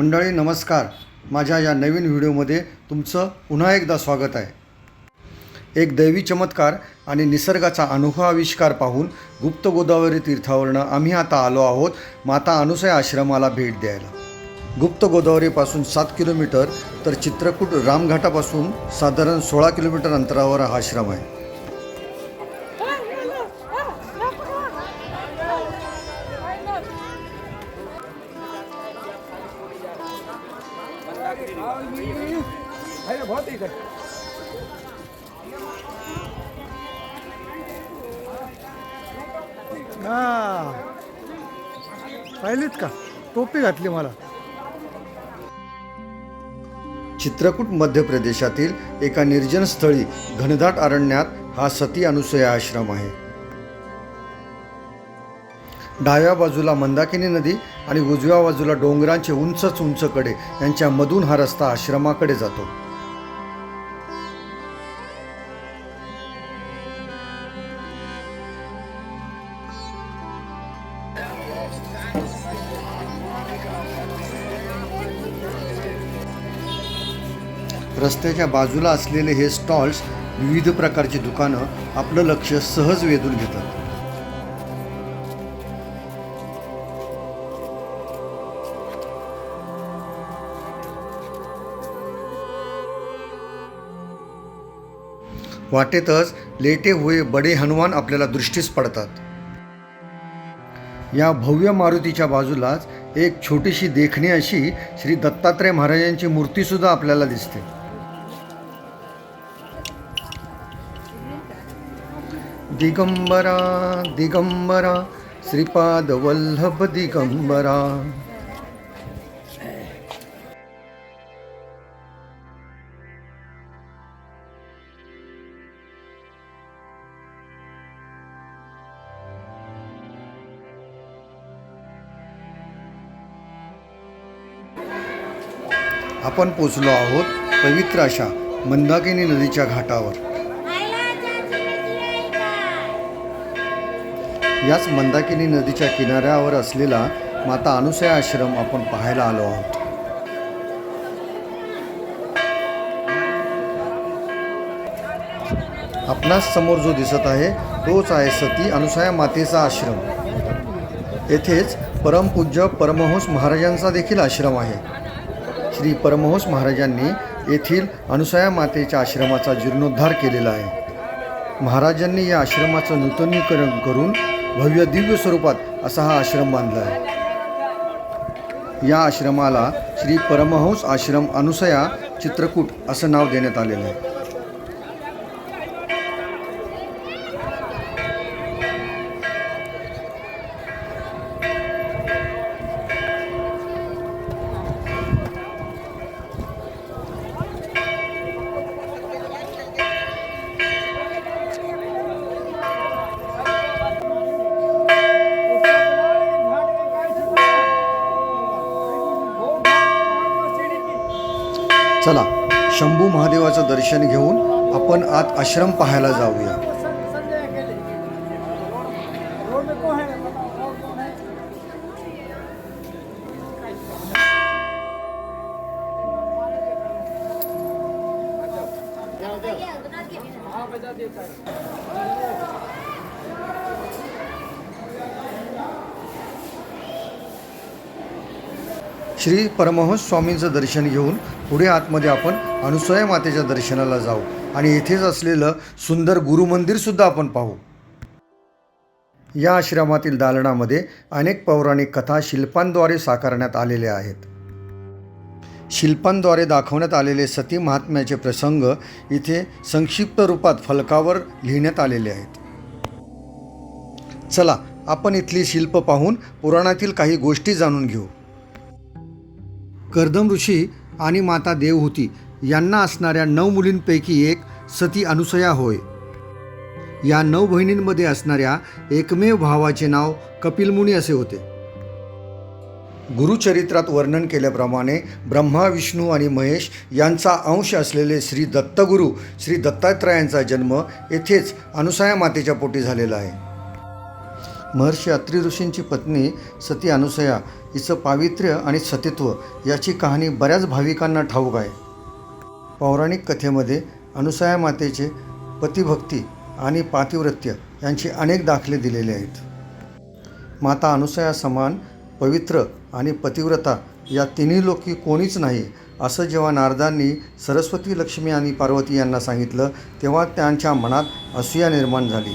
मंडळी नमस्कार. माझ्या या नवीन व्हिडिओमध्ये तुमचं पुन्हा एकदा स्वागत आहे. एक दैवी चमत्कार आणि निसर्गाचा अनोखा आविष्कार पाहून गुप्त गोदावरी तीर्थावरनं आम्ही आता आलो आहोत माता अनुसया आश्रमाला भेट द्यायला. गुप्त गोदावरीपासून सात किलोमीटर तर चित्रकूट रामघाटापासून साधारण सोळा किलोमीटर अंतरावर हा आश्रम आहे. हा. पाहिलीत का? टोपी घातली मला. चित्रकूट मध्य प्रदेशातील एका निर्जन स्थळी घनदाट अरण्यात हा सती अनुसया आश्रम आहे. डाव्या बाजूला मंदाकिनी नदी आणि उजव्या बाजूला डोंगरांचे उंचच उंच कडे यांच्या मधून हा रस्ता आश्रमाकडे जातो. रस्त्याच्या बाजूला असलेले हे स्टॉल्स विविध प्रकारची दुकानं आपलं लक्ष सहज वेधून घेतात. वाटेतच लेटे हुए बडे हनुमान आपल्याला दृष्टीस पडतात. या भव्य मारुतीच्या बाजूलाच एक छोटीशी देखणी अशी श्री दत्तात्रय महाराजांची मूर्तीसुद्धा आपल्याला दिसते. दिगंबरा दिगंबरा श्रीपाद वल्लभ दिगंबरा. आपण पोचलो आहोत पवित्र अशा मंदाकिनी नदीच्या घाटावर. याच मंदाकिनी नदीच्या किनाऱ्यावर असलेला माता अनुसया आश्रम आपण पाहायला आलो आहोत. आपणास समोर जो दिसत आहे तोच आहे सती अनुसया मातेचा आश्रम. येथेच परमपूज्य परमहंस महाराजांचा देखील आश्रम आहे. श्री परमहंस महाराजांनी येथील अनुसया मातेच्या आश्रमाचा जीर्णोद्धार केलेला आहे. महाराजांनी या आश्रमाचं नूतनीकरण करून भव्य दिव्य स्वरूपात असा हा आश्रम बांधला आहे. या आश्रमाला श्री परमहंस आश्रम अनुसया चित्रकूट असं नाव देण्यात आलेलं आहे चला शंभू महादेवाचं दर्शन घेऊन आपण आत आश्रम पाहायला जाऊया. श्री परमहंस स्वामींचं दर्शन घेऊन पुढे आतमध्ये आपण अनुसया मातेच्या दर्शनाला जाऊ आणि येथेच असलेलं सुंदर गुरुमंदिरसुद्धा आपण पाहू. या आश्रमातील दालनामध्ये अनेक पौराणिक कथा शिल्पांद्वारे साकारण्यात आलेल्या आहेत. शिल्पांद्वारे दाखवण्यात आलेले सती महात्म्याचे प्रसंग इथे संक्षिप्त रूपात फलकावर लिहिण्यात आलेले आहेत. चला आपण इथली शिल्प पाहून पुराणातील काही गोष्टी जाणून घेऊ. कर्दम ऋषी आणि माता देव होती यांना असणाऱ्या नऊ मुलींपैकी एक सती अनुसया होय. या नऊ बहिणींमध्ये असणाऱ्या एकमेव भावाचे नाव कपिलमुनी असे होते. गुरुचरित्रात वर्णन केल्याप्रमाणे ब्रह्मा विष्णू आणि महेश यांचा अंश असलेले श्री दत्तगुरू श्री दत्तात्रयांचा जन्म येथेच अनुसया मातेच्या पोटी झालेला आहे. महर्षी अत्री ऋषींची पत्नी सती अनुसया हिचं पावित्र्य आणि सतीत्व याची कहाणी बऱ्याच भाविकांना ठाऊक आहे. पौराणिक कथेमध्ये अनुसया मातेचे पतिभक्ती आणि पातिव्रत्य यांचे अनेक दाखले दिलेले आहेत. माता अनुसया समान पवित्र आणि पतिव्रता या तिन्ही लोकी कोणीच नाही असं जेव्हा नारदांनी सरस्वती लक्ष्मी आणि पार्वती यांना सांगितलं तेव्हा त्यांच्या मनात असूया निर्माण झाली.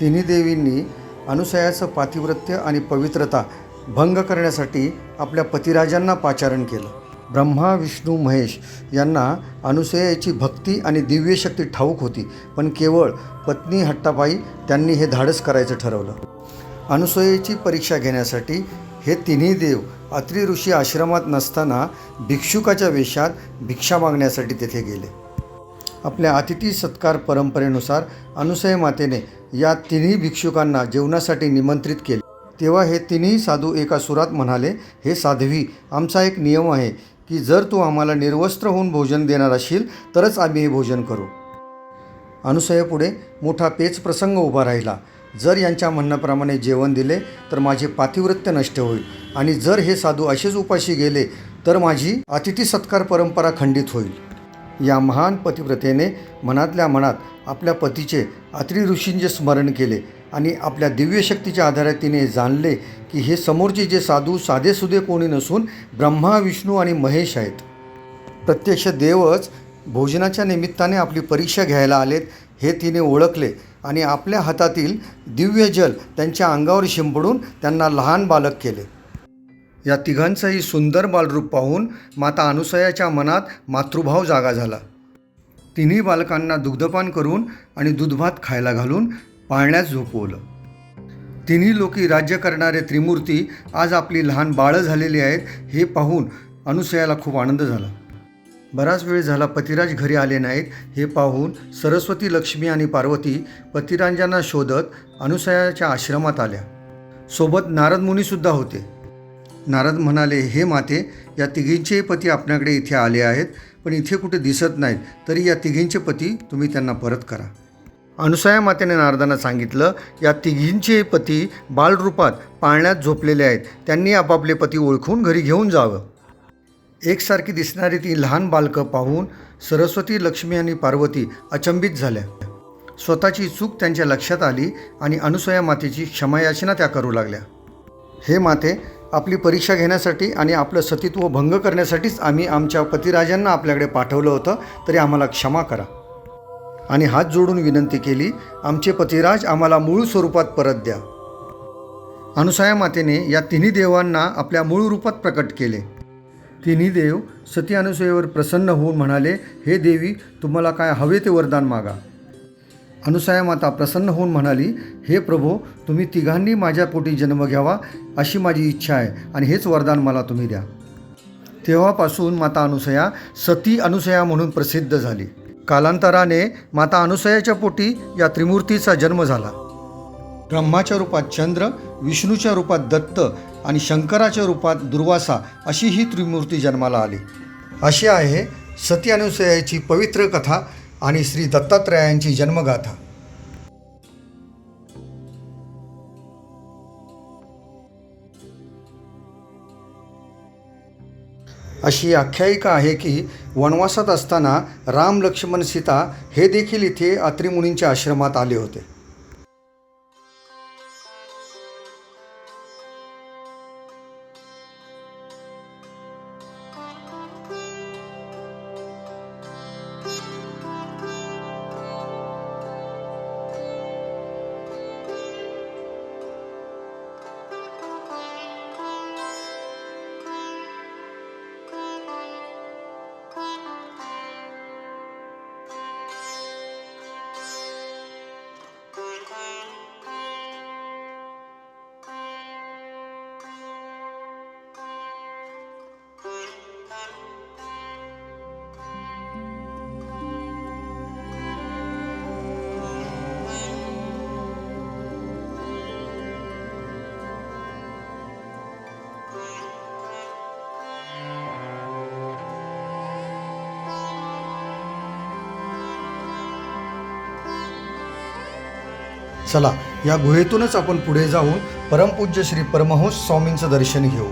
तिन्ही देवींनी अनुसयाचं पातिव्रत्य आणि पवित्रता भंग करण्यासाठी आपल्या पतिराजांना पाचारण केलं. ब्रह्मा विष्णू महेश यांना अनुसयाची भक्ती आणि दिव्य शक्ती ठाऊक होती. पण केवळ पत्नी हट्टापायी त्यांनी हे धाडस करायचं ठरवलं. अनुसयेची परीक्षा घेण्यासाठी हे तिन्ही देव अत्री ऋषी आश्रमात नसताना भिक्षुकाच्या वेशात भिक्षा मागण्यासाठी तेथे गेले. आपल्या अतिथी सत्कार परंपरेनुसार अनुसय मातेने या तिन्ही भिक्षुकांना जेवणासाठी निमंत्रित केले. तेव्हा हे तिन्ही साधू एका सुरात म्हणाले हे साध्वी आमचा एक नियम आहे की जर तू आम्हाला निर्वस्त्र होऊन भोजन देणार असशील तरच आम्ही हे भोजन करू. अनुसयापुढे मोठा पेच प्रसंग उभा राहिला. जर यांच्या म्हणण्याप्रमाणे जेवण दिले तर माझे पातिवृत्य नष्ट होईल. आणि जर हे साधू असेच उपाशी गेले तर माझी अतिथी सत्कार परंपरा खंडित होईल. या महान पतिव्रतेने मनातल्या मनात आपल्या पतीचे अत्रि ऋषींचे स्मरण केले. आणि आपल्या दिव्यशक्तीच्या आधारे तिने जाणले की हे समोरचे जे साधू साधेसुधे कोणी नसून ब्रह्मा विष्णू आणि महेश आहेत. प्रत्यक्ष देवच भोजनाच्या निमित्ताने आपली परीक्षा घ्यायला आलेत हे तिने ओळखले आणि आपल्या हातातील दिव्य जल त्यांच्या अंगावर शिंपडून त्यांना लहान बालक केले. या तिघांचंही सुंदर बालरूप पाहून माता अनुसयाच्या मनात मातृभाव जागा झाला. तिन्ही बालकांना दुग्धपान करून आणि दूधभात खायला घालून पाळण्यात झोपवलं. तिन्ही लोकी राज्य करणारे त्रिमूर्ती आज आपली लहान बाळं झालेली आहेत हे पाहून अनुसयाला खूप आनंद झाला. बराच वेळ झाला पतिराज घरी आले नाहीत हे पाहून सरस्वती लक्ष्मी आणि पार्वती पतिराजांना शोधत अनुसयाच्या आश्रमात आल्या. सोबत नारद मुनीसुद्धा होते. नारद म्हणाले हे माते या तिघींचे पती आपल्याकडे इथे आले आहेत पण इथे कुठे दिसत नाहीत तरी या तिघींचे पती तुम्ही त्यांना परत करा. अनुसया मातेने नारदांना सांगितलं या तिघींचे पती बालरूपात पाळण्यात झोपलेले आहेत. त्यांनी आपापले पती ओळखून घरी घेऊन जावं. एकसारखी दिसणारी ती लहान बालकं पाहून सरस्वती लक्ष्मी आणि पार्वती अचंबित झाल्या. स्वतःची चूक त्यांच्या लक्षात आली आणि अनुसया मातेची क्षमायाचना त्या करू लागल्या. हे माते आपली परीक्षा घेण्यासाठी आणि आपलं सतीत्व भंग करण्यासाठीच आम्ही आमच्या पतिराजांना आपल्याकडे पाठवलं होतं तरी आम्हाला क्षमा करा. आणि हात जोडून विनंती केली आमचे पतिराज आम्हाला मूळ स्वरूपात परत द्या. अनुसया मातेने या तिन्ही देवांना आपल्या मूळ रूपात प्रकट केले. तिन्ही देव सती अनुसयेवर प्रसन्न होऊन म्हणाले हे देवी तुम्हाला काय हवे ते वरदान मागा. अनुसया माता प्रसन्न होऊन म्हणाली हे प्रभो तुम्ही तिघांनी माझ्या पोटी जन्म घ्यावा अशी माझी इच्छा आहे आणि हेच वरदान मला तुम्ही द्या. तेव्हापासून माता अनुसया सती अनुसया म्हणून प्रसिद्ध झाली. कालांतराने माता अनुसयाच्या पोटी या त्रिमूर्तीचा जन्म झाला. ब्रह्माच्या रूपात चंद्र विष्णूच्या रूपात दत्त आणि शंकराच्या रूपात दुर्वासा अशी ही त्रिमूर्ती जन्माला आली. अशी आहे सती अनुसयाची पवित्र कथा आणि श्री दत्तात्रयांची जन्मगाथा. अशी आख्यायिका आहे की वनवासात असताना राम लक्ष्मण सीता हे देखील इथे अत्रिमुनींच्या आश्रमात आले होते. चला या गुहेतूनच आपण पुढे जाऊन परमपूज्य श्री परमहंस स्वामींचं दर्शन घेऊ.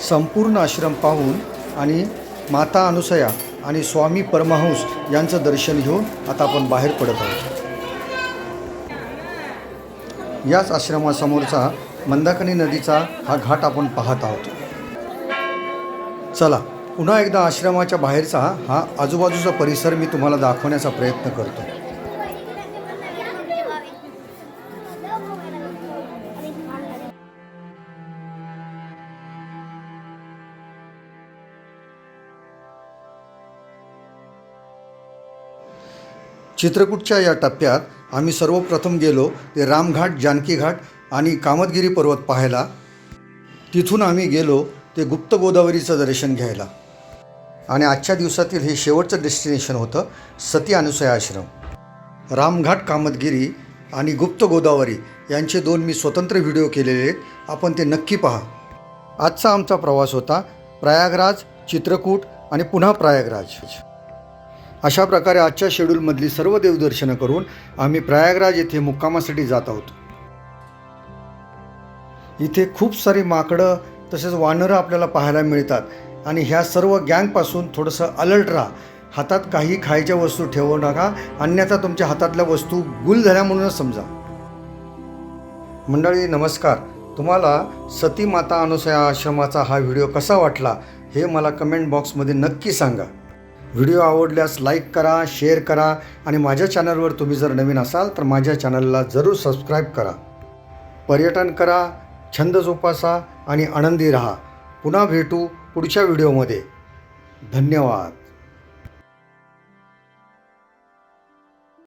संपूर्ण आश्रम पाहून आणि माता अनुसया आणि स्वामी परमहंस यांचं दर्शन घेऊन आता आपण बाहेर पडत आहोत. याच आश्रमासमोरचा मंदाकिनी नदीचा हा घाट आपण पाहत आहोत. चला पुन्हा एकदा आश्रमाच्या बाहेरचा हा आजूबाजूचा परिसर मी तुम्हाला दाखवण्याचा प्रयत्न करतो. चित्रकूटच्या या टप्प्यात आम्ही सर्वप्रथम गेलो ते रामघाट जानकी घाट आणि कामतगिरी पर्वत पाहायला. तिथून आम्ही गेलो ते गुप्त गोदावरीचं दर्शन घ्यायला. आणि आजच्या दिवसातील हे शेवटचं डेस्टिनेशन होतं सती अनुसया आश्रम. रामघाट कामतगिरी आणि गुप्त गोदावरी यांचे दोन मी स्वतंत्र व्हिडिओ केलेले आहेत. आपण ते नक्की पहा. आजचा आमचा प्रवास होता प्रयागराज चित्रकूट आणि पुन्हा प्रयागराज. अशा प्रकारे आजच्या शेड्यूलमधली सर्व देवदर्शनं करून आम्ही प्रयागराज येथे मुक्कामासाठी जात आहोत. इथे खूप सारी माकडं तसेच वानरं आपल्याला पाहायला मिळतात आणि ह्या सर्व गँगपासून थोडंसं अलर्ट राहा. हातात काही खायच्या वस्तू ठेवू नका अन्यथा तुमच्या हातातल्या वस्तू गुल झाल्या म्हणूनच समजा. मंडळी नमस्कार. तुम्हाला सती माता अनुसया आश्रमाचा हा व्हिडिओ कसा वाटला हे मला कमेंट बॉक्समध्ये नक्की सांगा. व्हिडिओ आवडल्यास लाईक करा शेअर करा आणि माझ्या चॅनलवर तुम्ही जर नवीन असाल तर माझ्या चॅनलला जरूर सबस्क्राईब करा. पर्यटन करा छंद जोपासा आणि आनंदी रहा. पुन्हा भेटू पुढच्या व्हिडिओमध्ये. धन्यवाद.